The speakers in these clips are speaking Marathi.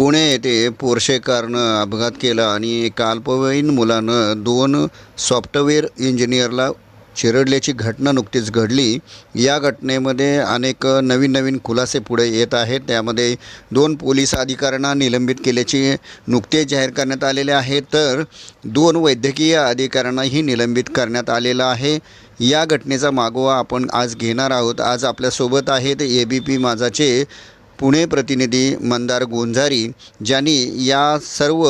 पुणे येथे पोर्शे कारनं अपघात केला आणि एका अल्पवयीन मुलानं दोन सॉफ्टवेअर इंजिनियरला चिरडल्याची घटना नुकतीच घडली. या घटनेमध्ये अनेक नवीन नवीन खुलासे पुढे येत आहेत. त्यामध्ये दोन पोलीस अधिकाऱ्यांना निलंबित केल्याचे नुकतेच जाहीर करण्यात आलेले आहे. तर दोन वैद्यकीय अधिकाऱ्यांनाही निलंबित करण्यात आलेलं आहे. या घटनेचा मागोवा आपण आज घेणार आहोत. आज आपल्यासोबत आहेत ए बी पी माझाचे पुणे प्रतिनिधी मंदार गोंझारी ज्यांनी या सर्व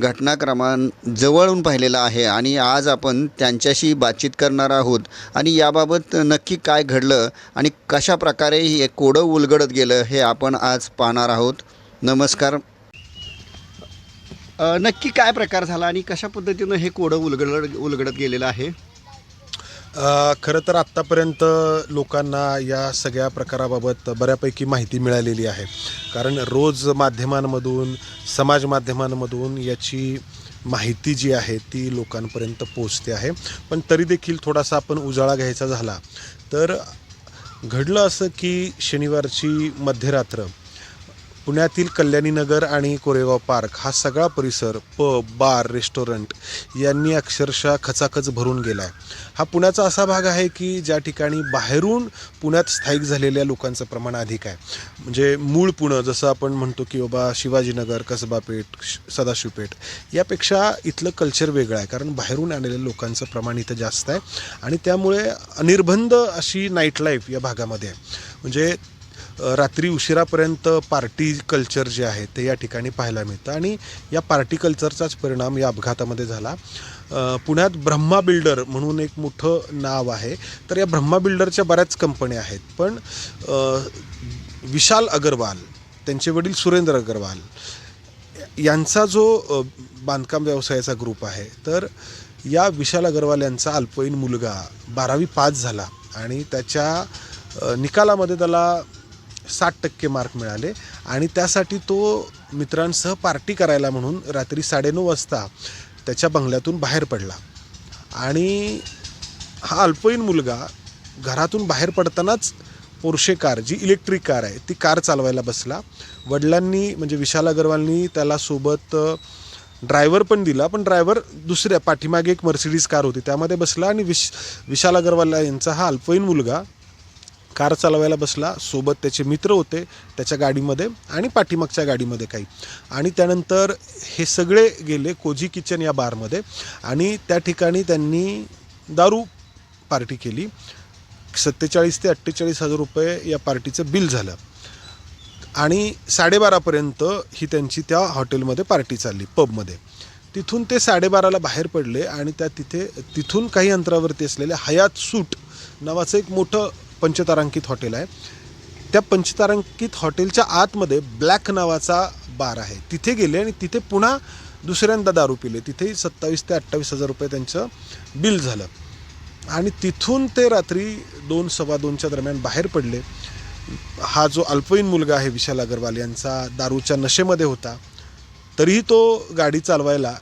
घटनाक्रमांजवळून पाहिलेलं आहे आणि आज आपण त्यांच्याशी बातचीत करणार आहोत. आणि याबाबत नक्की काय घडलं आणि कशा प्रकारे हे कोडं उलगडत गेलं हे आपण आज पाहणार आहोत. नमस्कार. नक्की काय प्रकार झाला आणि कशा पद्धतीनं हे कोडं उलगड उलगडत गेलेलं आहे? अ, खरं तर आत्तापर्यंत लोकांना या सगळ्या प्रकाराबाबत बऱ्यापैकी माहिती मिळालेली आहे. कारण रोज माध्यमांमधून समाज माध्यमांमधून याची माहिती जी आहे ती लोकांपर्यंत पोचते आहे. पण तरी देखील थोडासा आपण उजाळा घ्यायचा झाला. तर घडलं असं की शनिवारची मध्यरात्र पुण्यातील कल्याणीनगर आणि कोरेगाव पार्क हा सगळा परिसर पब बार रेस्टॉरंट यांनी अक्षरशः खचाखच भरून गेला आहे हा पुण्याचा असा भाग आहे की ज्या ठिकाणी बाहेरून पुण्यात स्थायिक झालेल्या लोकांचं प्रमाण अधिक आहे. म्हणजे मूळ पुणं जसं आपण म्हणतो की बाबा शिवाजीनगर कसबा पेठ सदाशिवपेठ यापेक्षा इथलं कल्चर वेगळं आहे. कारण बाहेरून आलेल्या लोकांचं प्रमाण इथं जास्त आहे. आणि त्यामुळे अनिर्बंध अशी नाईट लाईफ या भागामध्ये आहे. म्हणजे रात्री उशिरापर्यंत पार्टी कल्चर जे आहे ते या ठिकाणी पाहायला मिळतं. आणि या पार्टी कल्चरचाच परिणाम या अपघातामध्ये झाला. पुण्यात ब्रह्मा बिल्डर म्हणून एक मोठं नाव आहे. तर या ब्रह्मा बिल्डरच्या बऱ्याच कंपन्या आहेत. पण विशाल अगरवाल त्यांचे वडील सुरेंद्र अगरवाल यांचा जो बांधकाम व्यवसायाचा ग्रुप आहे तर या विशाल अगरवाल यांचा अल्पवयीन मुलगा बारावी पास झाला. आणि त्याच्या निकालामध्ये त्याला साठ टक्के मार्क मिळाले. आणि त्यासाठी तो मित्रांसह पार्टी करायला म्हणून रात्री साडेनऊ वाजता त्याच्या बंगल्यातून बाहेर पडला. आणि हा अल्पवयीन मुलगा घरातून बाहेर पडतानाच पोर्शे कार जी इलेक्ट्रिक कार आहे ती कार चालवायला बसला. वडिलांनी म्हणजे विशाल अगरवालनी त्याला सोबत ड्रायव्हर पण दिला पण ड्रायव्हर दुसऱ्या पाठीमागे एक मर्सिडीज कार होती त्यामध्ये बसला. आणि विश विशाल अगरवाल यांचा हा अल्पवयीन मुलगा कार चालवायला बसला सोबत त्याचे मित्र होते त्याच्या गाडीमध्ये आणि पाठीमागच्या गाडीमध्ये काही. आणि त्यानंतर हे सगळे गेले कोझी किचन या बारमध्ये आणि त्या ठिकाणी त्यांनी दारू पार्टी केली. सत्तेचाळीस ते अठ्ठेचाळीस हजार रुपये या पार्टीचं बिल झालं. आणि साडेबारापर्यंत ही त्यांची त्या हॉटेलमध्ये पार्टी चालली पबमध्ये. तिथून ते साडेबाराला बाहेर पडले आणि त्या तिथे तिथून काही अंतरावरती असलेल्या हयात सूट नावाचं एक मोठं पंचतारांकित हॉटेल आहे. त्या पंचतारांकित हॉटेलच्या आतमध्ये ब्लॅक नावाचा बार आहे. तिथे गेले आणि तिथे पुन्हा दुसऱ्यांदा दारू पिले. तिथेही सत्तावीस ते अठ्ठावीस हजार रुपये त्यांचं बिल झालं. आणि तिथून ते रात्री दोन सव्वा दोनच्या दरम्यान बाहेर पडले. हा जो अल्पवयीन मुलगा आहे विशाल अगरवाल यांचा दारूच्या नशेमध्ये होता. तरीही तो गाडी चालवायला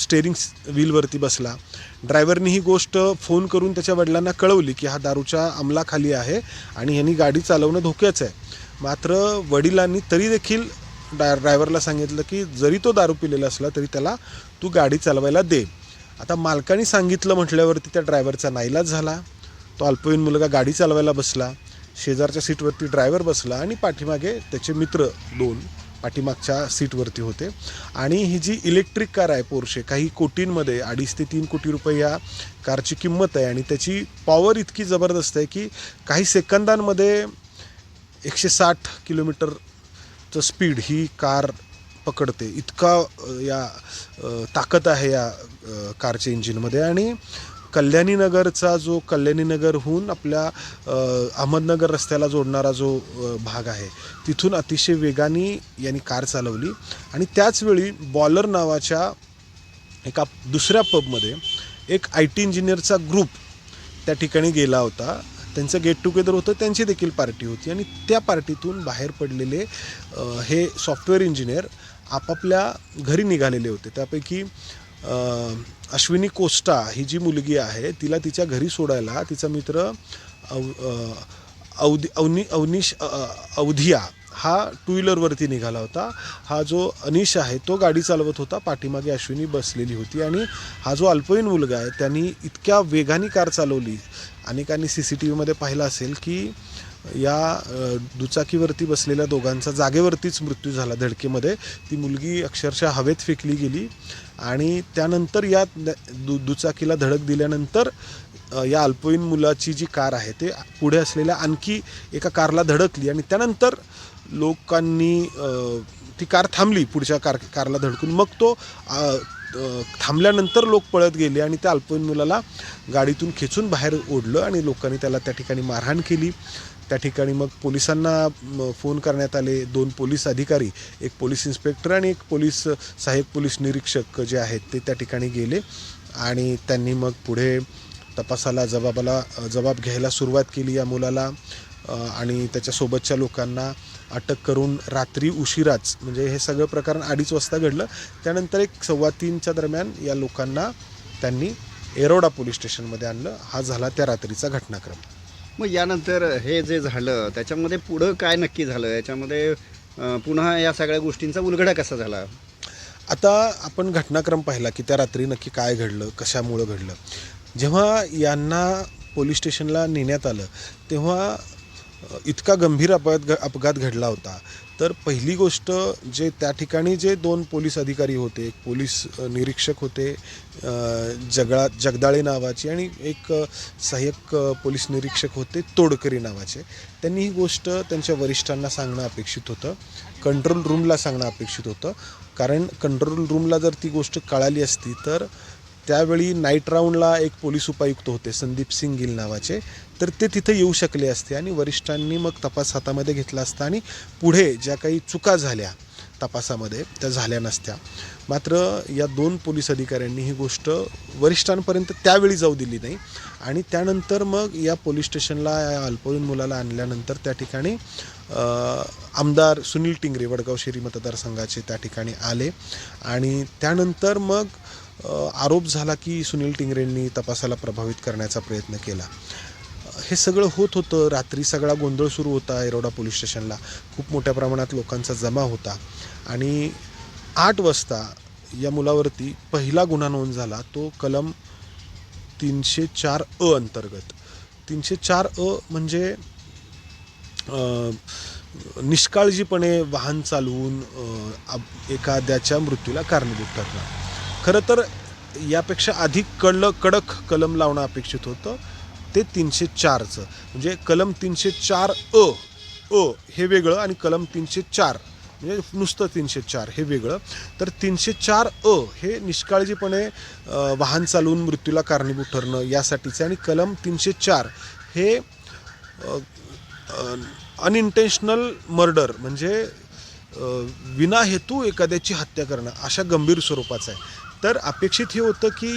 स्टेअरिंग व्हीलवरती बसला. ड्रायव्हरनी ही गोष्ट फोन करून त्याच्या वडिलांना कळवली की हा दारूच्या अंमलाखाली आहे आणि ह्यांनी गाडी चालवणं धोक्याचं आहे. मात्र वडिलांनी तरी देखील ड्राय ड्रायव्हरला सांगितलं की जरी तो दारू पिलेला असला तरी त्याला तू गाडी चालवायला दे. आता मालकाने सांगितलं म्हटल्यावरती त्या ड्रायव्हरचा नाईलाज झाला. तो अल्पवयीन मुलगा गाडी चालवायला बसला. शेजारच्या सीटवरती ड्रायव्हर बसला आणि पाठीमागे त्याचे मित्र दोन पाठीमागच्या सीटवरती होते. आणि ही जी इलेक्ट्रिक कार आहे पोर्शे काही कोटींमध्ये अडीच ते तीन कोटी रुपये या कारची किंमत आहे. आणि त्याची पॉवर इतकी जबरदस्त आहे की काही सेकंदांमध्ये एकशे साठ किलोमीटरचं स्पीड ही कार पकडते. इतका या ताकद आहे या कारच्या इंजिनमध्ये आणि कल्याणीनगरचा जो कल्याणीनगरहून आपल्या अहमदनगर रस्त्याला जोडणारा जो भाग आहे तिथून अतिशय वेगाने यांनी कार चालवली. आणि त्याचवेळी बॉलर नावाच्या एका दुसऱ्या पबमध्ये एक आय टी इंजिनियरचा ग्रुप त्या ठिकाणी गेला होता. त्यांचं गेट टुगेदर होतं त्यांची देखील पार्टी होती. आणि त्या पार्टीतून बाहेर पडलेले हे सॉफ्टवेअर इंजिनियर आपापल्या घरी निघालेले होते. त्यापैकी अश्विनी कोस्टा ही जी मुलगी आहे तिला तिच्या घरी सोडायला तिचा मित्र अव अवधी अवनी अवनीश अवधिया हा टू व्हीलरवरती निघाला होता. हा जो अनिश आहे तो गाडी चालवत होता. पाठीमागे अश्विनी बसलेली होती आणि हा जो अल्पवयीन मुलगा आहे त्यांनी इतक्या वेगाने कार चालवली अनेकांनी सी सी टी व्हीमध्ये पाहिलं असेल की या दुचाकीवरती बसलेल्या दोघांचा जागेवरतीच मृत्यू झाला धडकेमध्ये. ती मुलगी अक्षरशः हवेत फेकली गेली. आणि त्यानंतर या द- दु दुचाकीला धडक दिल्यानंतर या अल्पवयीन मुलाची जी कार आहे ते पुढे असलेल्या आणखी एका कारला धडकली आणि त्यानंतर लोकांनी ती कार थांबली पुढच्या कार कारला धडकून. मग तो थांबल्यानंतर लोक पळत गेले आणि त्या अल्पवयीन मुलाला गाडीतून खेचून बाहेर ओढलं आणि लोकांनी त्याला त्या ठिकाणी मारहाण केली. त्या ठिकाणी मग पोलिसांना फोन करण्यात आले. दोन पोलीस अधिकारी एक पोलीस इन्स्पेक्टर आणि एक पोलीस सहाय्यक पोलीस निरीक्षक जे आहेत ते त्या ठिकाणी गेले आणि त्यांनी मग पुढे तपासाला जबाबाला जबाब घ्यायला सुरुवात केली या मुलाला. आणि त्याच्यासोबतच्या लोकांना अटक करून रात्री उशिराच म्हणजे हे सगळं प्रकरण अडीच वाजता घडलं. त्यानंतर एक सव्वा तीनच्या दरम्यान या लोकांना त्यांनी एरोडा पोलीस स्टेशनमध्ये आणलं. हा झाला त्या रात्रीचा घटनाक्रम. मग यानंतर हे जे झालं त्याच्यामध्ये पुढं काय नक्की झालं? याच्यामध्ये पुन्हा या सगळ्या गोष्टींचा उलगडा कसा झाला? आता आपण घटनाक्रम पाहिला की त्या रात्री नक्की काय घडलं कशामुळं घडलं. जेव्हा यांना पोलीस स्टेशनला नेण्यात आलं तेव्हा इतका गंभीर अपघात घ अपघात घडला होता. तर पहिली गोष्ट जे त्या ठिकाणी जे दोन पोलीस अधिकारी होते एक पोलीस निरीक्षक होते जगळा जगदाळे नावाचे आणि एक सहाय्यक पोलीस निरीक्षक होते तोडकरी नावाचे. त्यांनी ही गोष्ट त्यांच्या वरिष्ठांना सांगणं अपेक्षित होतं. कंट्रोल रूमला सांगणं अपेक्षित होतं. कारण कंट्रोल रूमला जर ती गोष्ट कळाली असती तर त्यावेळी नाईट राऊंडला एक पोलीस उपायुक्त होते संदीप सिंग गिल नावाचे. तर ते तिथं येऊ शकले असते आणि वरिष्ठांनी मग तपास हातामध्ये घेतला असता आणि पुढे ज्या काही चुका झाल्या तपासामध्ये त्या झाल्या नसत्या. मात्र या दोन पोलीस अधिकाऱ्यांनी ही गोष्ट वरिष्ठांपर्यंत त्यावेळी जाऊ दिली नाही आणि त्यानंतर मग या पोलीस स्टेशनला या अल्पवयीन मुलाला आणल्यानंतर त्या ठिकाणी आमदार सुनील टिंगरे वडगाव शेरी मतदारसंघाचे त्या ठिकाणी आले आणि त्यानंतर मग आरोप झाला की सुनील टिंगरेंनी तपासाला प्रभावित करण्याचा प्रयत्न केला. हे सगळं होत होतं. रात्री सगळा गोंधळ सुरू होता एरोडा पोलीस स्टेशनला. खूप मोठ्या प्रमाणात लोकांचा जमा होता. आणि आठ वाजता या मुलावरती पहिला गुन्हा नोंद झाला. तो कलम तीनशे चार अ अंतर्गत. तीनशे चार अ म्हणजे निष्काळजीपणे वाहन चालवून एखाद्याच्या मृत्यूला कारणीभूत ठरणं खरं तर यापेक्षा अधिक कडलं कडक कलम लावणं अपेक्षित होतं. ते तीनशे चारचं. म्हणजे कलम तीनशे चार अ अ हे वेगळं आणि कलम तीनशे चार. म्हणजे नुसतं तीनशे चार हे वेगळं. तर तीनशे चार अ हे निष्काळजीपणे वाहन चालवून मृत्यूला कारणीभूत ठरणं यासाठीचं आणि कलम तीनशे चार हे अनइंटेन्शनल मर्डर म्हणजे विना विनाहेतू एखाद्याची हत्या करणं अशा गंभीर स्वरूपाचं आहे. तर अपेक्षित हे होतं की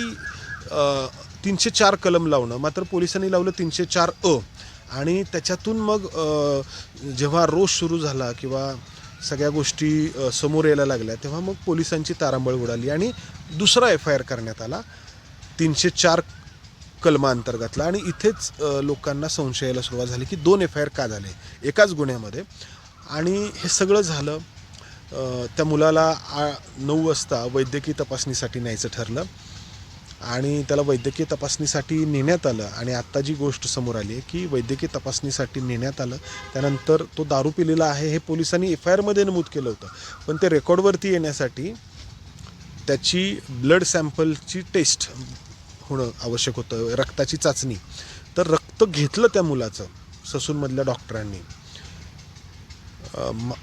तीनशे चार कलम लावणं मात्र पोलिसांनी लावलं तीनशे चार अ. आणि त्याच्यातून मग जेव्हा रोष सुरू झाला किंवा सगळ्या गोष्टी समोर यायला लागल्या तेव्हा मग पोलिसांची तारांबळ उडाली आणि दुसरा एफ आय आर करण्यात आला तीनशे चार कलमाअंतर्गतला आणि इथेच लोकांना संशय यायला सुरुवात झाली की दोन एफ आय आर का झाले? एकाच गुन्ह्यामध्ये. आणि हे सगळं झालं त्या मुलाला आ नऊ वाजता वैद्यकीय तपासणीसाठी न्यायचं ठरलं. आणि त्याला वैद्यकीय तपासणीसाठी नेण्यात आलं. आणि आत्ता जी गोष्ट समोर आली आहे की वैद्यकीय तपासणीसाठी नेण्यात आलं. त्यानंतर तो दारू पिलेला आहे हे पोलिसांनी एफ आय आरमध्ये नमूद केलं होतं. पण ते रेकॉर्डवरती येण्यासाठी त्याची ब्लड सॅम्पलची टेस्ट होणं आवश्यक होतं. रक्ताची चाचणी. तर रक्त घेतलं त्या मुलाचं ससूनमधल्या डॉक्टरांनी.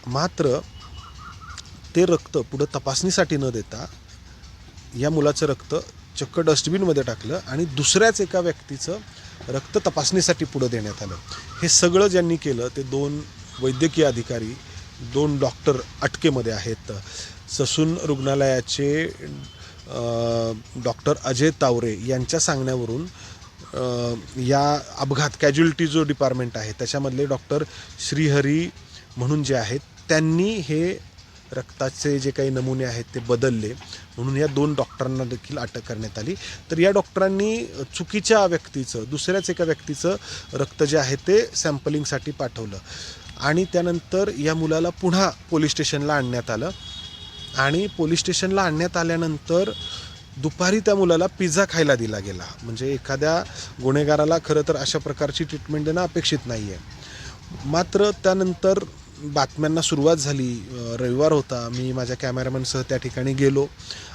मात्र ते रक्त पुढं तपासणीसाठी न देता या मुलाचं रक्त चक्क डस्टबिनमध्ये टाकलं आणि दुसऱ्याच एका व्यक्तीचं रक्त तपासणीसाठी पुढं देण्यात आलं. हे सगळं ज्यांनी केलं ते दोन वैद्यकीय अधिकारी दोन डॉक्टर अटकेमध्ये आहेत. ससून रुग्णालयाचे डॉक्टर अजय तावरे यांच्या सांगण्यावरून या अपघात कॅज्युलिटी जो डिपार्टमेंट आहे त्याच्यामधले डॉक्टर श्रीहरी म्हणून जे आहेत त्यांनी हे रक्ताचे जे काही नमुने आहेत ते बदलले. म्हणून या दोन डॉक्टरांना देखील अटक करण्यात आली. तर या डॉक्टरांनी चुकीच्या व्यक्तीचं दुसऱ्याच एका व्यक्तीचं रक्त जे आहे ते सॅम्पलिंगसाठी पाठवलं. आणि त्यानंतर या मुलाला पुन्हा पोलीस स्टेशनला आणण्यात आलं. आणि पोलीस स्टेशनला आणण्यात आल्यानंतर दुपारी त्या मुलाला पिझ्झा खायला दिला गेला. म्हणजे एखाद्या गुन्हेगाराला खरं तर अशा प्रकारची ट्रीटमेंट देणं अपेक्षित नाही आहे मात्र त्यानंतर बातम्यांना सुरुवात झाली. रविवार होता. मी माझ्या कॅमेरामॅनसह त्या ठिकाणी गेलो.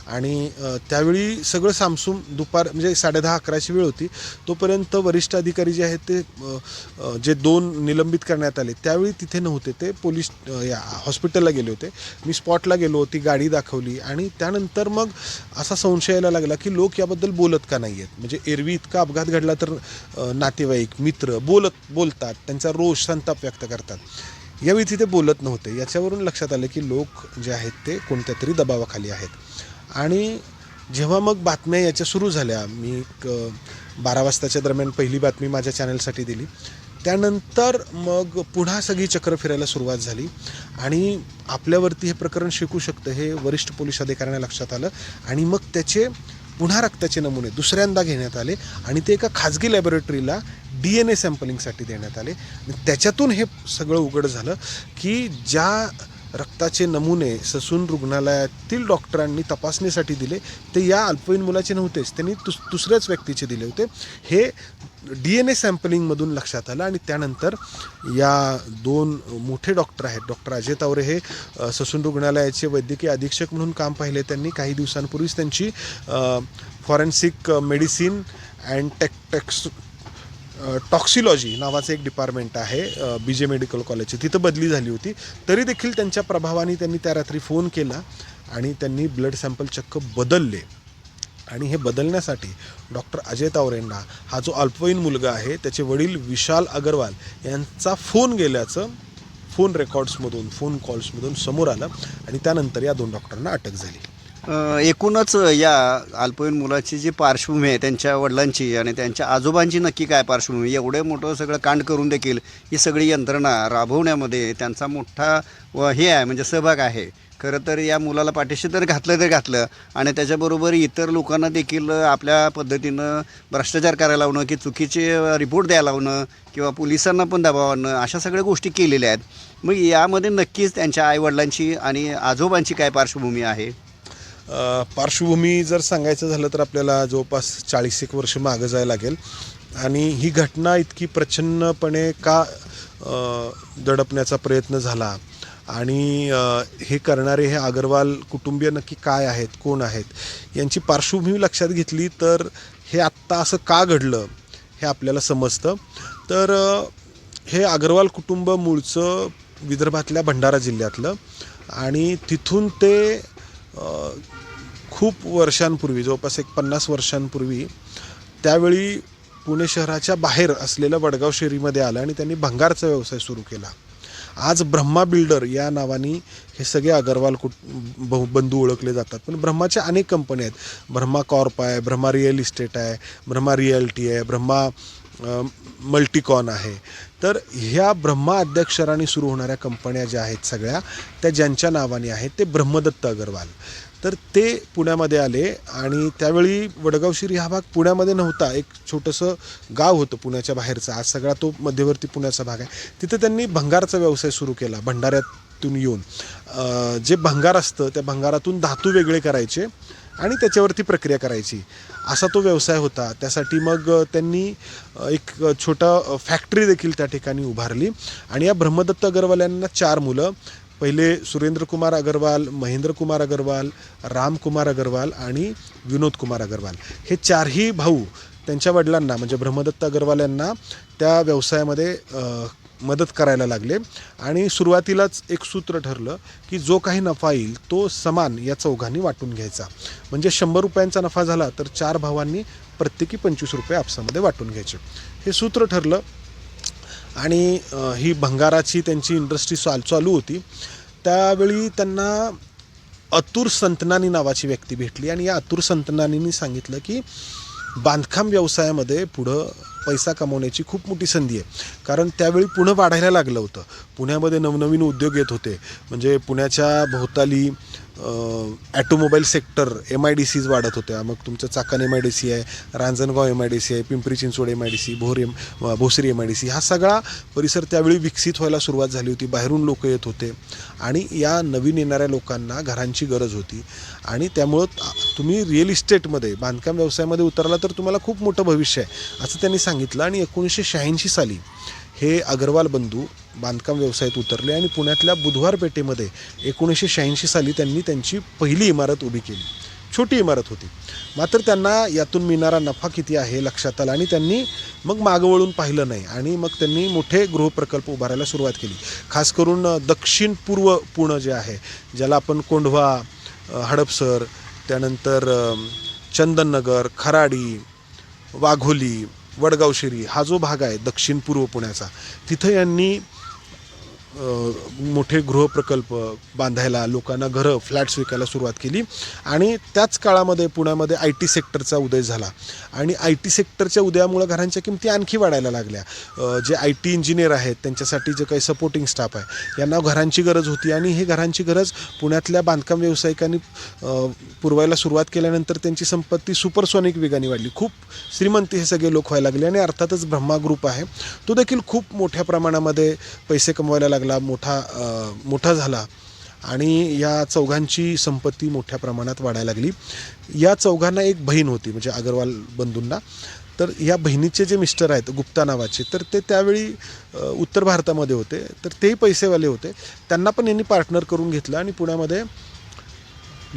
आणि त्यावेळी सगळं सामसूम दुपार म्हणजे साडेदहा अकराची वेळ होती. तोपर्यंत वरिष्ठ अधिकारी जे आहेत ते जे दोन निलंबित करण्यात आले त्यावेळी तिथे नव्हते. ते पोलीस या हॉस्पिटलला गेले होते. मी स्पॉटला गेलो ती गाडी दाखवली. आणि त्यानंतर मग असा संशय यायला लागला की लोक याबद्दल बोलत का नाही आहेत म्हणजे एरवी इतका अपघात घडला तर नातेवाईक मित्र बोलत बोलतात. त्यांचा रोष संताप व्यक्त करतात. यावेळी तिथे बोलत नव्हते. याच्यावरून लक्षात आलं की लोक जे आहेत ते कोणत्या तरी दबावाखाली आहेत. आणि जेव्हा मग बातम्या याच्या सुरू झाल्या मी एक, बारा वाजताच्या दरम्यान पहिली बातमी माझ्या चॅनलसाठी दिली. त्यानंतर मग पुन्हा सगळी चक्र फिरायला सुरुवात झाली आणि आपल्यावरती हे प्रकरण शिकू शकतं हे वरिष्ठ पोलीस अधिकाऱ्यांना लक्षात आलं आणि मग त्याचे पुन्हा रक्ताचे नमुने दुसऱ्यांदा घेण्यात आले आणि ते एका खाजगी लॅबोरेटरीला डी एन ए सॅम्पलिंगसाठी देण्यात आले. आणि त्याच्यातून हे सगळं उघड झालं की ज्या रक्ताचे नमुने ससून रुग्णालयातील डॉक्टरांनी तपासणीसाठी दिले ते या अल्पवयीन मुलाचे नव्हतेच त्यांनी दुस दुसऱ्याच व्यक्तीचे दिले होते. हे डी एन ए सॅम्पलिंगमधून लक्षात आलं आणि त्यानंतर या दोन मोठे डॉक्टर आहेत डॉक्टर अजय तावरे हे ससून रुग्णालयाचे वैद्यकीय अधीक्षक म्हणून काम पाहिले. त्यांनी काही दिवसांपूर्वीच त्यांची forensic medicine and tech tex toxicology नावाचं एक डिपार्टमेंट आहे बी जे मेडिकल कॉलेजचे तिथं बदली झाली होती. तरी देखील त्यांच्या प्रभावाने त्यांनी त्या रात्री फोन केला आणि त्यांनी ब्लड सॅम्पल चक्क बदलले. आणि हे बदलण्यासाठी डॉक्टर अजय तावरेंना हा जो अल्पवयीन मुलगा आहे त्याचे वडील विशाल अगरवाल यांचा फोन गेल्याचं फोन रेकॉर्ड्समधून फोन कॉल्समधून समोर आलं आणि त्यानंतर या दोन डॉक्टरांना अटक झाली. एकूणच या अल्पवयीन मुलाची जी पार्श्वभूमी आहे त्यांच्या वडिलांची आणि त्यांच्या आजोबांची नक्की काय पार्श्वभूमी? एवढं मोठं सगळं कांड करून देखील ही सगळी यंत्रणा राबवण्यामध्ये त्यांचा मोठा व हे आहे म्हणजे सहभाग आहे. खरं तर या मुलाला पाठीशी तर घातलं तर घातलं आणि त्याच्याबरोबर इतर लोकांना देखील आपल्या पद्धतीनं भ्रष्टाचार करायला लावणं की चुकीचे रिपोर्ट द्यायला लावणं किंवा पोलिसांना पण दबाव आणणं अशा सगळ्या गोष्टी केलेल्या आहेत. मग यामध्ये नक्कीच त्यांच्या आईवडिलांची आणि आजोबांची काय पार्श्वभूमी आहे? पार्श्वभूमी जर सांगायचं झालं तर आपल्याला जवळपास चाळीस एक वर्ष मागं जायला लागेल. आणि ही घटना इतकी प्रचन्नपणे का दडपण्याचा प्रयत्न झाला? आणि हे करणारे हे अगरवाल कुटुंबीय नक्की काय आहेत? कोण आहेत? यांची पार्श्वभूमी लक्षात घेतली तर हे आत्ता असं का घडलं हे आपल्याला समजतं. तर हे अगरवाल कुटुंब मूळचं विदर्भातल्या भंडारा जिल्ह्यातलं आणि तिथून ते खूप वर्षांपूर्वी जवळपास एक पन्नास वर्षांपूर्वी त्यावेळी पुणे शहराच्या बाहेर असलेल्या वडगाव शेरीमध्ये आलं आणि त्यांनी भंगारचा व्यवसाय सुरू केला. आज ब्रह्मा बिल्डर या नावाने हे सगळे अगरवाल कुट ब- बंधू ओळखले जातात. पण ब्रह्माच्या अनेक कंपन्या आहेत. ब्रह्मा कॉर्प आहे ब्रह्मा रिअल इस्टेट आहे ब्रह्मा रिअल्टी आहे ब्रह्मा मल्टीकॉन आहे. तर ह्या ब्रह्मा अध्यक्षराने सुरू होणाऱ्या कंपन्या ज्या आहेत सगळ्या त्या ज्यांच्या नावाने आहेत ते ब्रह्मदत्त अगरवाल. तर ते पुण्यामध्ये आले आणि त्यावेळी वडगावशिरी हा भाग पुण्यामध्ये नव्हता. एक छोटंसं गाव होतं पुण्याच्या बाहेरचं. आज सगळा तो मध्यवर्ती पुण्याचा भाग आहे. तिथं त्यांनी भंगारचा व्यवसाय सुरू केला भंडाऱ्यातून येऊन. जे भंगार असतं त्या भंगारातून धातू वेगळे करायचे. आणि त्याच्यावरती प्रक्रिया करायची. असा तो व्यवसाय होता. त्यासाठी मग त्यांनी एक छोटा फॅक्टरी देखील त्या ठिकाणी उभारली. आणि या ब्रह्मदत्त अगरवाल यांना चार मुलं. पहिले सुरेंद्र कुमार अगरवाल महेंद्र कुमार अगरवाल रामकुमार अगरवाल आणि विनोद कुमार अगरवाल. हे चारही भाऊ त्यांच्या वडिलांना म्हणजे ब्रह्मदत्त अगरवाल यांना त्या व्यवसायामध्ये मदत करायला लागले. आणि सुरुवातीलाच एक सूत्र ठरलं की जो काही नफा येईल तो समान या चौघांनी वाटून घ्यायचा. म्हणजे शंभर रुपयांचा नफा झाला तर चार भावांनी प्रत्येकी पंचवीस रुपये आपसामध्ये वाटून घ्यायचे. हे सूत्र ठरलं आणि ही भंगाराची त्यांची इंडस्ट्री चाल चालू होती. त्यावेळी त्यांना अतुर संतनानी नावाची व्यक्ती भेटली आणि या अतुर संतनानींनी सांगितलं की बांधकाम व्यवसायामध्ये पुढं पैसा कमवण्याची खूप मोठी संधी आहे. कारण त्यावेळी पुणं वाढायला लागलं होतं. पुण्यामध्ये नवनवीन उद्योग येत होते. म्हणजे पुण्याच्या भोवताली automobile sector M I D Cs वाढत होत्या. मग तुमचं Chakan M I D C आहे Ranjangaon M I D C आहे Pimpri Chinchwad M I D C Bhor M Bhosari M I D C हा सगळा परिसर त्यावेळी विकसित व्हायला सुरुवात झाली होती. बाहेरून लोक येत होते. आणि या नवीन येणाऱ्या लोकांना घरांची गरज होती. आणि त्यामुळं तुम्ही रिअल इस्टेटमध्ये बांधकाम व्यवसायामध्ये उतरला तर तुम्हाला खूप मोठं भविष्य आहे असं त्यांनी सांगितलं. आणि एकोणीसशे शहाऐंशी साली हे अग्रवाल बंधू बांधकाम व्यवसायात उतरले आणि पुण्यातल्या बुधवार पेठेमध्ये एकोणीसशे शहाऐंशी साली त्यांनी त्यांची पहिली इमारत उभी केली. छोटी इमारत होती. मात्र त्यांना यातून मिळणारा नफा किती आहे लक्षात आला आणि त्यांनी मग मागं वळून पाहिलं नाही आणि मग त्यांनी मोठे गृहप्रकल्प उभारायला सुरुवात केली. खास करून दक्षिण पूर्व पुणं जे आहे ज्याला आपण कोंढवा हडपसर त्यानंतर चंदननगर खराडी वाघोली वडगाव शिरी हा जो भाग आहे दक्षिण पूर्व पुण्याचा तिथं यांनी मोठे गृहप्रकल्प बांधायला लोकांना घरं फ्लॅट्स विकायला सुरुवात केली. आणि त्याच काळामध्ये पुण्यामध्ये आय टी सेक्टरचा उदय झाला. आणि आय टी सेक्टरच्या उदयामुळं घरांच्या किमती आणखी वाढायला लागल्या. जे आय टी इंजिनियर आहेत त्यांच्यासाठी जे काही सपोर्टिंग स्टाफ आहे यांना घरांची गरज होती. आणि हे घरांची गरज पुण्यातल्या बांधकाम व्यावसायिकांनी पुरवायला सुरुवात केल्यानंतर त्यांची संपत्ती सुपरसॉनिक वेगाने वाढली. खूप श्रीमंती हे सगळे लोक व्हायला लागले. आणि अर्थातच ब्रह्मा ग्रुप आहे. तो देखील खूप मोठ्या प्रमाणामध्ये पैसे कमवायला लागला. मोठा मोठा झाला आणि या चौघांची संपत्ती मोठ्या प्रमाणात वाढायला लागली. या चौघांना एक बहीण होती म्हणजे अगरवाल बंधूंना. तर या बहिणीचे जे मिस्टर आहेत गुप्ता नावाचे तर ते त्यावेळी उत्तर भारतामध्ये होते. तर तेही पैसेवाले होते. त्यांना पण यांनी पार्टनर करून घेतलं आणि पुण्यामध्ये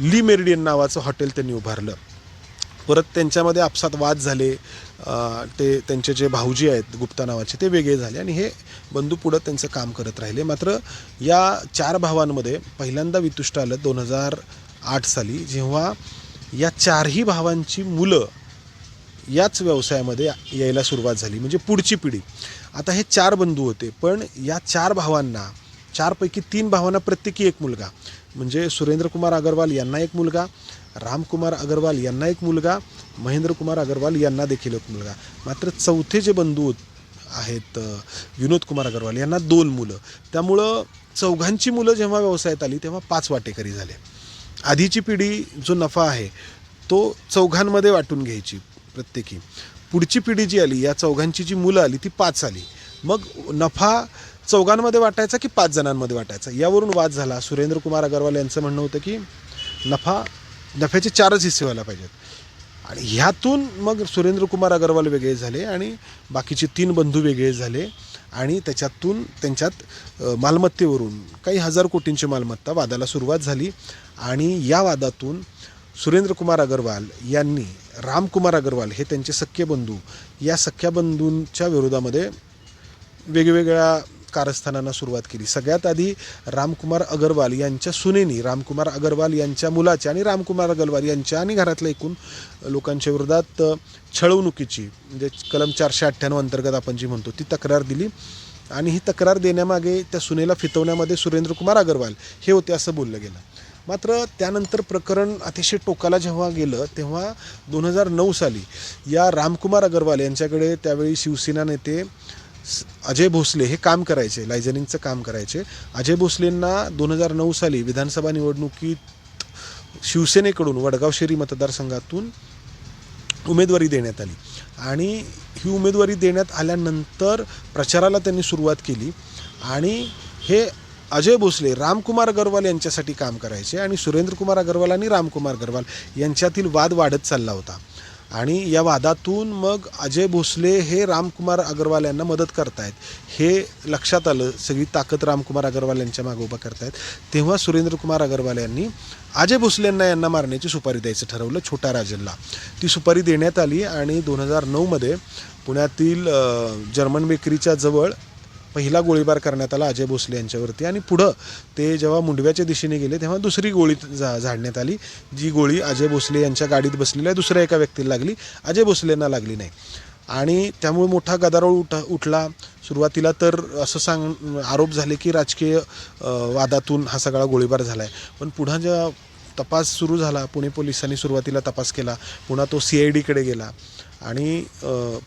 ली मेरिडियन नावाचं हॉटेल त्यांनी उभारलं. परत त्यांच्यामध्ये आपसात वाद झाले ते त्यांचे जे भाऊजी आहेत गुप्ता नावाचे ते वेगळे झाले आणि हे बंधू पुढं त्यांचं काम करत राहिले. मात्र या चार भावांमध्ये पहिल्यांदा वितुष्ट आलं दोन हजार आठ साली जेव्हा या चारही भावांची मुलं याच व्यवसायामध्ये यायला सुरुवात झाली म्हणजे पुढची पिढी. आता हे चार बंधू होते पण या चार भावांना चारपैकी तीन भावांना प्रत्येकी एक मुलगा. म्हणजे सुरेंद्रकुमार अगरवाल यांना एक मुलगा रामकुमार अगरवाल यांना एक मुलगा महेंद्रकुमार अगरवाल यांना देखील एक मुलगा. मात्र चौथे जे बंधू आहेत विनोद कुमार अगरवाल यांना दोन मुलं. त्यामुळं चौघांची मुलं जेव्हा व्यवसायात आली तेव्हा पाच वाटेकरी झाले. आधीची पिढी जो नफा आहे तो चौघांमध्ये वाटून घ्यायची प्रत्येकी. पुढची पिढी जी आली या चौघांची जी मुलं आली ती पाच आली. मग नफा चौघांमध्ये वाटायचा की पाच जणांमध्ये वाटायचा? यावरून वाद झाला. सुरेंद्र कुमार अगरवाल यांचं म्हणणं होतं की नफा नफ्याचे चारच हिस्से व्हायला पाहिजेत. आणि ह्यातून मग सुरेंद्र कुमार अगरवाल वेगळे झाले आणि बाकीचे तीन बंधू वेगळे झाले आणि त्याच्यातून त्यांच्यात मालमत्तेवरून काही हजार कोटींची मालमत्ता वादाला सुरुवात झाली आणि या वादातून सुरेंद्र कुमार अगरवाल यांनी रामकुमार अगरवाल हे त्यांचे सख्खे बंधू या सख्या बंधूंच्या विरोधामध्ये वेगवेगळ्या कारस्थानांना सुरुवात केली. सगळ्यात आधी रामकुमार अगरवाल यांच्या सुनेनी रामकुमार अगरवाल यांच्या मुलाच्या आणि रामकुमार अगरवाल यांच्या आणि घरातल्या एकूण लोकांच्या विरोधात छळवणुकीची म्हणजे कलम चारशे अठ्ठ्याण्णव अंतर्गत आपण जी म्हणतो ती तक्रार दिली. आणि ही तक्रार देण्यामागे त्या सुनेला फितवण्यामध्ये सुरेंद्रकुमार अगरवाल हे होते असं बोललं गेलं. मात्र त्यानंतर प्रकरण अतिशय टोकाला जेव्हा गेलं तेव्हा दोन हजार नऊ साली या रामकुमार अगरवाल यांच्याकडे त्यावेळी शिवसेना नेते अजय भोसले हे काम करायचे लायझनिंगचं काम करायचे. अजय भोसलेंना दोन हजार नऊ साली विधानसभा निवडणुकीत शिवसेनेकडून वडगाव शेरी मतदारसंघातून उमेदवारी देण्यात आली. आणि ही उमेदवारी देण्यात आल्यानंतर प्रचाराला त्यांनी सुरुवात केली. आणि हे अजय भोसले रामकुमार अगरवाल यांच्यासाठी काम करायचे आणि सुरेंद्रकुमार अगरवाल आणि रामकुमार अगरवाल यांच्यातील वाद वाढत चालला होता. आणि या वादातून मग अजय भोसले हे रामकुमार अगरवाल यांना मदत करतायत. हे लक्षात आलं सगळी ताकद रामकुमार अगरवाल यांच्या मागे उभा करतायत. तेव्हा सुरेंद्रकुमार अगरवाल यांनी अजय भोसलेंना यांना मारण्याची सुपारी द्यायचं ठरवलं छोटा राजनला. ती सुपारी देण्यात आली आणि दोन हजार नऊमध्ये पुण्यातील जर्मन बेकरीच्या जवळ पहिला गोळीबार करण्यात आला अजय भोसले यांच्यावरती. आणि पुढं ते जेव्हा मुंडव्याच्या दिशेने गेले तेव्हा दुसरी गोळी झा झाडण्यात आली. जी गोळी अजय भोसले यांच्या गाडीत बसलेल्या दुसऱ्या एका व्यक्तीला लागली. अजय भोसलेंना लागली नाही. आणि त्यामुळे मोठा गदारोळ उठ उठला. सुरुवातीला तर असं सांग आरोप झाले की राजकीय वादातून हा सगळा गोळीबार झाला आहे पण पुढं जेव्हा तपास सुरू झाला पुणे पोलिसांनी सुरुवातीला तपास केला. पुन्हा तो सी आय डीकडे गेला. आणि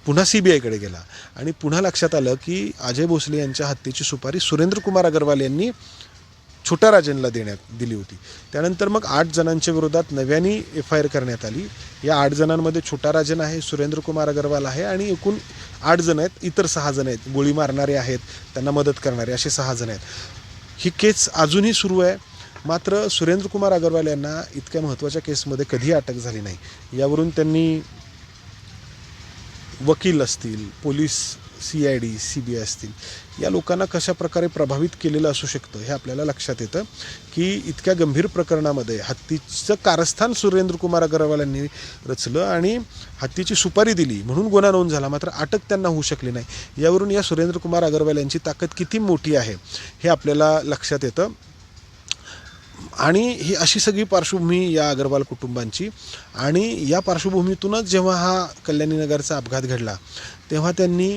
पुन्हा सी बी आयकडे गेला. आणि पुन्हा लक्षात आलं की अजय भोसले यांच्या हत्येची सुपारी सुरेंद्र कुमार अगरवाल यांनी छोट्या राजनला देण्यात दिली होती. त्यानंतर मग आठ जणांच्या विरोधात नव्याने एफ आय आर करण्यात आली. या आठ जणांमध्ये छोटा राजन आहे सुरेंद्र कुमार आहे आणि एकूण आठ जण आहेत इतर सहा जण आहेत. गोळी मारणारे आहेत त्यांना मदत करणारे असे सहा जण आहेत. ही केस अजूनही सुरू आहे. मात्र सुरेंद्र कुमार अग्रवाल यांना इतक्या महत्त्वाच्या केसमध्ये कधीही अटक झाली नाही. यावरून त्यांनी वकील असतील police C I D C B I असतील या लोकांना कशा प्रकारे प्रभावित केलेलं असू शकतं हे आपल्याला लक्षात येतं की इतक्या गंभीर प्रकरणामध्ये हत्तीचं कारस्थान सुरेंद्र कुमार अग्रवाल यांनी रचलं आणि हत्तीची सुपारी दिली म्हणून गुन्हा नोंद झाला. मात्र अटक त्यांना होऊ शकली नाही. यावरून या सुरेंद्र कुमार अग्रवाल यांची ताकद किती मोठी आहे हे आपल्याला लक्षात येतं. आणि ही अशी सगळी पार्श्वभूमी या अग्रवाल कुटुंबांची. आणि या पार्श्वभूमीतूनच जेव्हा हा कल्याणीनगरचा अपघात घडला तेव्हा त्यांनी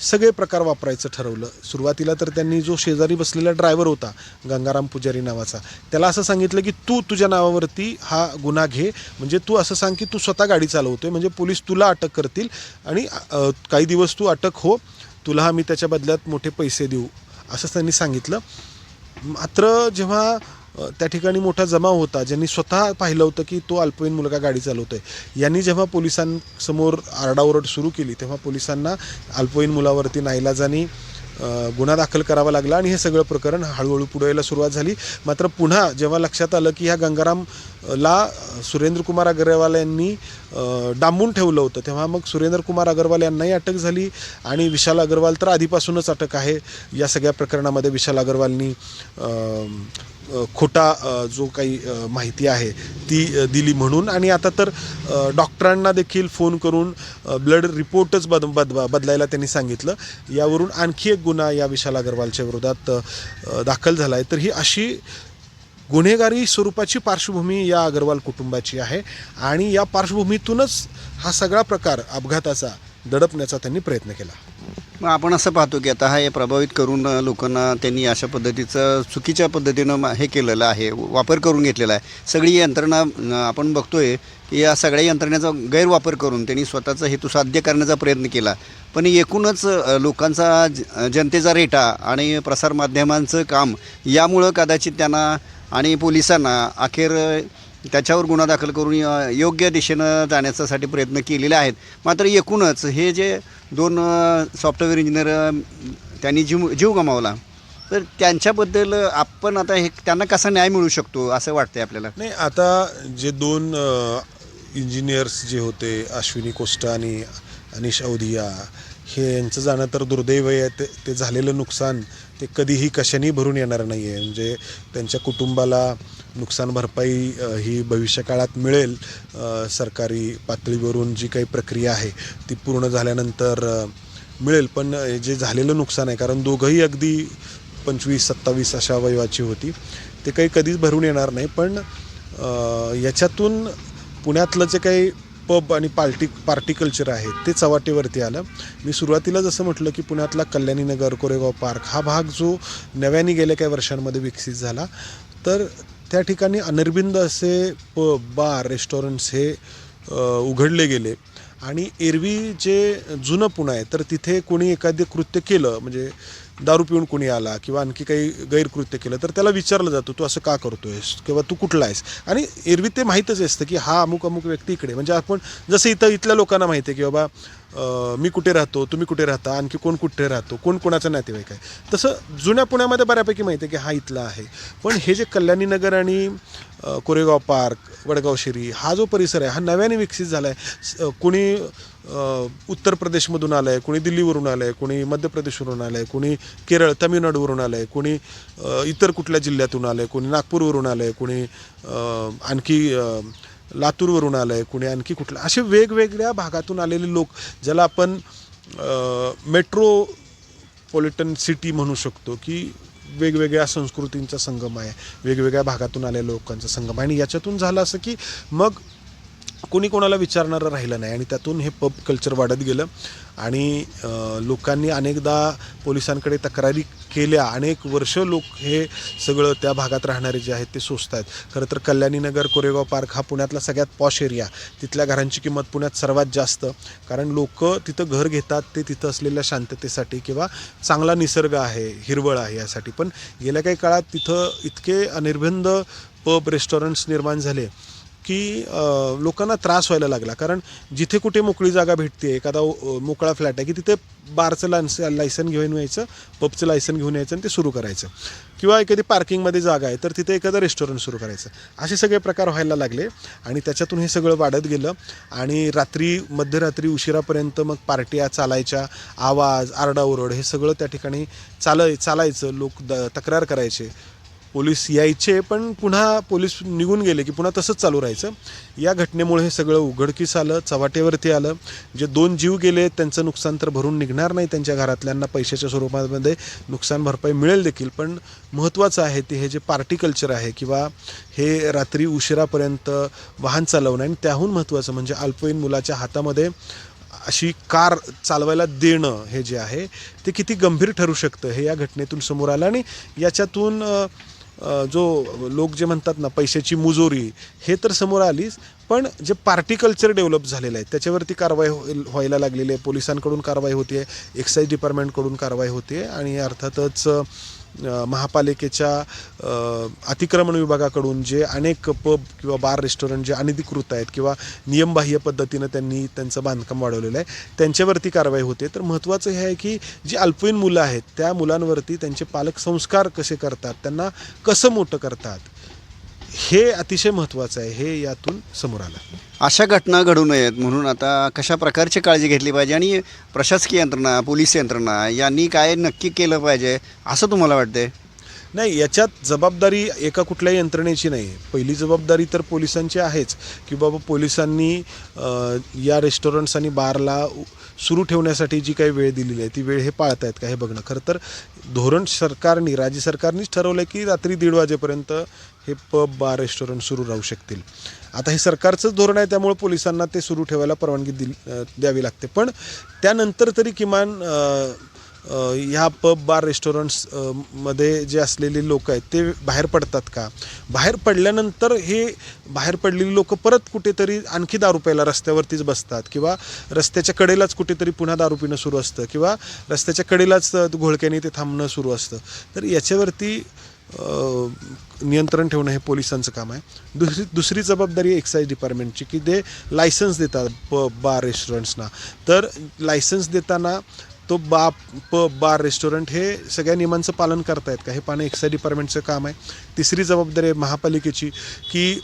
सगळे प्रकार वापरायचं ठरवलं. सुरुवातीला तर त्यांनी जो शेजारी बसलेला ड्रायव्हर होता गंगाराम पुजारी नावाचा त्याला असं सांगितलं की तू तुझ्या नावावरती हा गुन्हा घे. म्हणजे तू असं सांग की तू स्वतः गाडी चालवतोय. म्हणजे पोलीस तुला अटक करतील आणि काही दिवस तू अटक हो. तुला आम्ही त्याच्या बदल्यात मोठे पैसे देऊ. असं त्यांनी सांगितलं. मात्र जेव्हा त्या ठिकाणी मोठा जमाव होता. ज्यांनी स्वतः पाहिलं होतं की तो अल्पवयीन मुलगा गाडी चालवतोय. यांनी जेव्हा पोलिसांसमोर आरडाओरड सुरू केली तेव्हा पोलिसांना अल्पवयीन मुलावरती नाईलाजानी गुन्हा दाखल करावा लागला आणि हे सगळं प्रकरण हळूहळू पुढे यायला सुरुवात झाली. मात्र पुन्हा जेव्हा लक्षात आलं की ह्या गंगारामला सुरेंद्रकुमार अग्रवाल यांनी डांबून ठेवलं होतं तेव्हा मग सुरेंद्रकुमार अग्रवाल यांनाही अटक झाली आणि विशाल अग्रवाल तर आधीपासूनच अटक आहे. या सगळ्या प्रकरणामध्ये विशाल अग्रवालनी खोटा जो काही माहिती आहे ती दिली म्हणून. आणि आता तर डॉक्टरांना देखील फोन करून ब्लड रिपोर्टच बद बद बदलायला त्यांनी सांगितलं. यावरून आणखी एक गुन्हा या विशाल अग्रवालच्या विरोधात दाखल झाला आहे तर ही अशी गुन्हेगारी स्वरूपाची पार्श्वभूमी या अगरवाल कुटुंबाची आहे. आणि या पार्श्वभूमीतूनच हा सगळा प्रकार अपघाताचा दडपण्याचा त्यांनी प्रयत्न केला. मग आपण असं पाहतो की आता हा हे प्रभावित करून लोकांना त्यांनी अशा पद्धतीचं चुकीच्या पद्धतीनं हे केलेलं आहे वापर करून घेतलेला आहे. सगळी यंत्रणा आपण बघतोय की या सगळ्या यंत्रणेचा गैरवापर करून त्यांनी स्वतःचा हेतू साध्य करण्याचा प्रयत्न केला. पण एकूणच लोकांचा ज- जनतेचा रेटा आणि प्रसारमाध्यमांचं काम यामुळं कदाचित त्यांना आणि पोलिसांना अखेर त्याच्यावर गुन्हा दाखल करून योग्य दिशेनं जाण्याच्यासाठी प्रयत्न केलेले आहेत. मात्र एकूणच हे जे दोन सॉफ्टवेअर इंजिनियर त्यांनी जीव जीव गमावला. तर त्यांच्याबद्दल आपण आता हे त्यांना कसा न्याय मिळू शकतो असं वाटतंय आपल्याला? नाही आता जे दोन इंजिनियर्स जे होते अश्विनी कोष्टा आणि अनिश अवधिया हे यांचं जाणं तर दुर्दैव आहे. ते ते झालेलं नुकसान ते कधीही कशाने भरून येणार नाही आहे म्हणजे त्यांच्या कुटुंबाला नुकसान भरपाई ही भविष्यकाळात मिळेल सरकारी पातळीवरून जी काही प्रक्रिया आहे ती पूर्ण झाल्यानंतर मिळेल. पण जे झालेलं नुकसान आहे कारण दोघंही अगदी पंचवीस सत्तावीस अशा वयवाची होती. ते काही कधीच भरून येणार नाही पण याच्यातून पुण्यातलं जे काही पब आणि पार्टी पार्टी कल्चर आहे ते चव्हाटेवरती आलं. मी सुरुवातीला जसं म्हटलं की पुण्यातला कल्याणीनगर कोरेगाव पार्क हा भाग जो नव्याने गेल्या काही वर्षांमध्ये विकसित झाला तर त्या ठिकाणी अनिर्बिंद असे प बार रेस्टॉरंट्स हे उघडले गेले. आणि एरवी जे जुनं पुणं आहे तर तिथे कोणी एखादे कृत्य केलं म्हणजे दारू पिऊन कोणी आला किंवा आणखी काही गैरकृत्य केलं तर त्याला विचारलं जातं तू असं का करतोयस? किंवा तू कुठला आहेस? आणि एरवी ते माहीतच असतं की हा अमुक अमुक व्यक्ती इकडे म्हणजे आपण जसं इथं इथल्या लोकांना माहिती आहे की बाबा मी कुठे राहतो तुम्ही कुठे राहता आणखी कोण कुठे राहतो कोण कोणाचा नातेवाईक आहे? तसं जुन्या पुण्यामध्ये बऱ्यापैकी माहिती आहे की हा इथला आहे. पण हे जे कल्याणीनगर आणि कोरेगाव पार्क वडगाव शिरी हा जो परिसर आहे हा नव्याने विकसित झाला आहे कुणी उत्तर प्रदेशमधून आलं आहे कुणी दिल्लीवरून आलं आहे कुणी मध्य प्रदेशवरून आलं आहे कुणी केरळ तामिळनाडूवरून आलं आहे कोणी इतर कुठल्या जिल्ह्यातून आलं आहे कोणी नागपूरवरून आलं आहे कुणी आणखी लातूरवरून आलं आहे कुणी आणखी कुठलं. असे वेगवेगळ्या भागातून आलेले लोक ज्याला आपण मेट्रोपॉलिटन सिटी म्हणू शकतो की वेगवेगळ्या संस्कृतींचा संगम आहे वेगवेगळ्या भागातून आलेल्या लोकांचा संगम आहे. आणि याच्यातून झालं असं की मग कोणी कोणाला विचारणारं राहिलं नाही आणि त्यातून हे पब कल्चर वाढत गेलं. आणि लोकांनी अनेकदा पोलिसांकडे तक्रारी केल्या. अनेक वर्ष लोक हे सगळं त्या भागात राहणारे जे आहेत ते सोसत आहेत. खरं तर कल्याणीनगर कोरेगाव पार्क हा पुण्यातला सगळ्यात पॉश एरिया. तिथल्या घरांची किंमत पुण्यात सर्वात जास्त. कारण लोक तिथं घर घेतात ते तिथं असलेल्या शांततेसाठी किंवा चांगला निसर्ग आहे हिरवळ आहे यासाठी. पण गेल्या काही काळात तिथं इतके अनिर्बंध पब रेस्टॉरंट्स निर्माण झाले. की लोकांना त्रास व्हायला लागला. कारण जिथे कुठे मोकळी जागा भेटते एखादा मोकळा फ्लॅट आहे की तिथे बारचं लायन्स लायसन घेऊन यायचं पबचं लायसन घेऊन यायचं आणि ते सुरू करायचं. किंवा एखादी पार्किंगमध्ये जागा आहे तर तिथे एखादं रेस्टॉरंट सुरू करायचं. असे सगळे प्रकार व्हायला लागले आणि त्याच्यातून हे सगळं वाढत गेलं. आणि रात्री मध्यरात्री उशिरापर्यंत मग पार्ट्या चालायच्या आवाज आरडाओरड हे सगळं त्या ठिकाणी चालय चालायचं. लोक द तक्रार करायचे. पोलीस यायचे पण पुन्हा पोलीस निघून गेले की पुन्हा तसंच चालू राहायचं. या घटनेमुळे हे सगळं उघडकीस आलं चवाटेवरती आलं. जे दोन जीव गेले त्यांचं नुकसान तर भरून निघणार नाही त्यांच्या घरातल्यांना. पैशाच्या स्वरूपामध्ये नुकसान भरपाई मिळेल देखील पण महत्त्वाचं आहे ते हे जे पार्टी कल्चर आहे किंवा हे रात्री उशिरापर्यंत वाहन चालवणं आणि त्याहून महत्त्वाचं म्हणजे अल्पवयीन मुलाच्या हातामध्ये अशी कार चालवायला देणं हे जे आहे ते किती गंभीर ठरू शकतं हे या घटनेतून समोर आलं. आणि याच्यातून जो लोक जे म्हणतात ना पैशाची मुजोरी हे तर समोर आलीच. पण जे पार्टी कल्चर डेव्हलप झालेलं आहे त्याच्यावरती कारवाई हो-, व्हायला लागलेली आहे. पोलिसांकडून कारवाई होते एक्साईज डिपार्टमेंटकडून कारवाई होते आणि अर्थातच महापालिकेच्या अतिक्रमण विभागाकडून जे अनेक पब किंवा बार रेस्टॉरंट जे अनधिकृत आहेत किंवा नियमबाह्य पद्धतीनं त्यांनी त्यांचं बांधकाम वाढवलेलं आहे त्यांच्यावरती कारवाई होते. तर महत्त्वाचं हे आहे की जी अल्पवयीन मुलं आहेत त्या मुलांवरती त्यांचे पालक संस्कार कसे करतात त्यांना कसं मोठं करतात हे अतिशय महत्त्वाचं आहे हे यातून समोर आलं. अशा घटना घडू नयेत म्हणून आता कशा प्रकारची काळजी घेतली पाहिजे आणि प्रशासकीय यंत्रणा पोलीस यंत्रणा यांनी काय नक्की केलं पाहिजे असं तुम्हाला वाटतंय? नाही याच्यात जबाबदारी एका कुठल्याही यंत्रणेची नाही. पहिली जबाबदारी तर पोलिसांची आहेच की बाबा पोलिसांनी या रेस्टॉरंट्स आणि बारला सुरू ठेवण्यासाठी जी काही वेळ दिलेली आहे ती वेळ हे पाळत आहेत का हे बघणं. खरं तर धोरण सरकारने राज्य सरकारनेच ठरवलं आहे की रात्री दीड वाजेपर्यंत हे पब बार रेस्टॉरंट सुरू राहू शकतील. आता हे सरकारचंच धोरण आहे त्यामुळे पोलिसांना ते सुरू ठेवायला परवानगी दिली द्यावी लागते. पण त्यानंतर तरी किमान ह्या पब बार रेस्टॉरंट्समध्ये जे असलेले लोक आहेत ते बाहेर पडतात का? बाहेर पडल्यानंतर हे बाहेर पडलेली लोक परत कुठेतरी आणखी दारू प्यायला रस्त्यावरतीच बसतात किंवा रस्त्याच्या कडेलाच कुठेतरी पुन्हा दारू पिणं सुरू असतं किंवा रस्त्याच्या कडेलाच घोळक्याने ते थांबणं सुरू असतं. तर याच्यावरती नियंत्रण ठेवणं हे पोलिसांचं काम आहे. दुसरी दुसरी जबाबदारी एक्साईज डिपार्टमेंटची की ते लायसन्स देतात पब बार रेस्टॉरंट्सना तर लायसन्स देताना तो बा पब बार रेस्टॉरंट हे सगळ्या नियमांचं पालन करतायत का? हे पाहणं एक्साईज डिपार्टमेंटचं काम आहे. तिसरी जबाबदारी आहे महापालिकेची की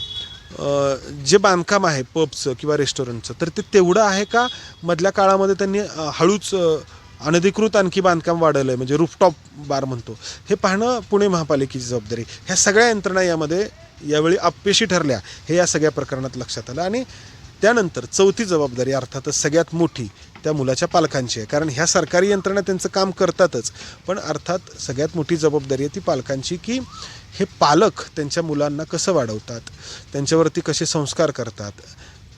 जे बांधकाम आहे पबचं किंवा रेस्टॉरंटचं तर ते तेवढं आहे का मधल्या काळामध्ये त्यांनी हळूच अनधिकृत आणखी बांधकाम वाढवलं आहे म्हणजे रूफटॉप बार म्हणतो. हे पाहणं पुणे महापालिकेची जबाबदारी ह्या सगळ्या यंत्रणा यामध्ये यावेळी अपयशी ठरल्या. हे या सगळ्या प्रकरणात लक्षात आलं. आणि त्यानंतर चौथी जबाबदारी अर्थातच सगळ्यात मोठी त्या मुलाच्या पालकांची आहे. कारण ह्या सरकारी यंत्रणा त्यांचं काम करतातच. पण अर्थात सगळ्यात मोठी जबाबदारी आहे ती पालकांची की हे पालक त्यांच्या मुलांना कसं वाढवतात त्यांच्यावरती कसे संस्कार करतात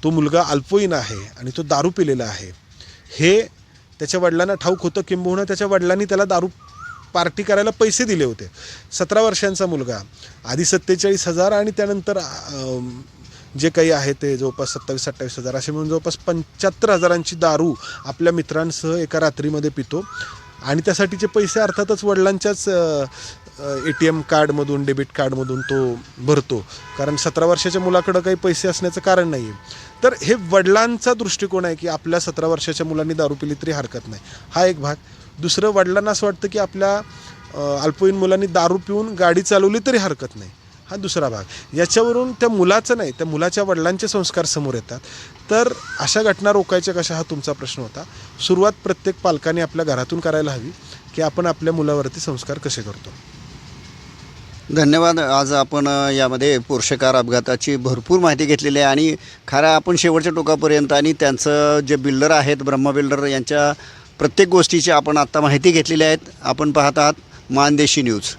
तो मुलगा अल्पवयीन आहे आणि तो दारू पिलेला आहे हे त्याच्या वडिलांना ठाऊक होतं. किंबहुना त्याच्या वडिलांनी त्याला दारू पार्टी करायला पैसे दिले होते. सतरा वर्षांचा मुलगा आधी सत्तेचाळीस हजार आणि त्यानंतर जे काही आहे ते जवळपास सत्तावीस अठ्ठावीस हजार असे म्हणून जवळपास पंच्याहत्तर हजारांची दारू आपल्या मित्रांसह एका रात्रीमध्ये पितो. आणि त्यासाठीचे पैसे अर्थातच वडिलांच्याच ए टी एम कार्डमधून डेबिट कार्डमधून तो भरतो. कारण सतरा वर्षाच्या मुलाकडं काही पैसे असण्याचं कारण नाही आहे तर हे वडिलांचा दृष्टिकोन आहे की आपल्या सतरा वर्षाच्या मुलांनी दारू पिली तरी हरकत नाही. हा एक भाग. दुसरं वडिलांना असं वाटतं की आपल्या अल्पवयीन मुलांनी दारू पिऊन गाडी चालवली तरी हरकत नाही. हा दुसरा भाग. याच्यावरून त्या मुलाचं नाही त्या मुलाच्या वडिलांचे संस्कार समोर येतात. तर अशा घटना रोखायच्या कशा हा तुमचा प्रश्न होता? सुरुवात प्रत्येक पालकाने आपल्या घरातून करायला हवी की आपण आपल्या मुलावरती संस्कार कसे करतो? धन्यवाद. आज आपण यामध्ये पोर्षकार अपघाताची भरपूर माहिती घेतलेली आहे आणि खरा आपण शेवटच्या टोकापर्यंत आणि त्यांचं जे बिल्डर आहेत ब्रह्मा बिल्डर यांच्या प्रत्येक गोष्टीची आपण आत्ता माहिती घेतलेली आहेत. आपण पाहत आहात मानदेशी न्यूज.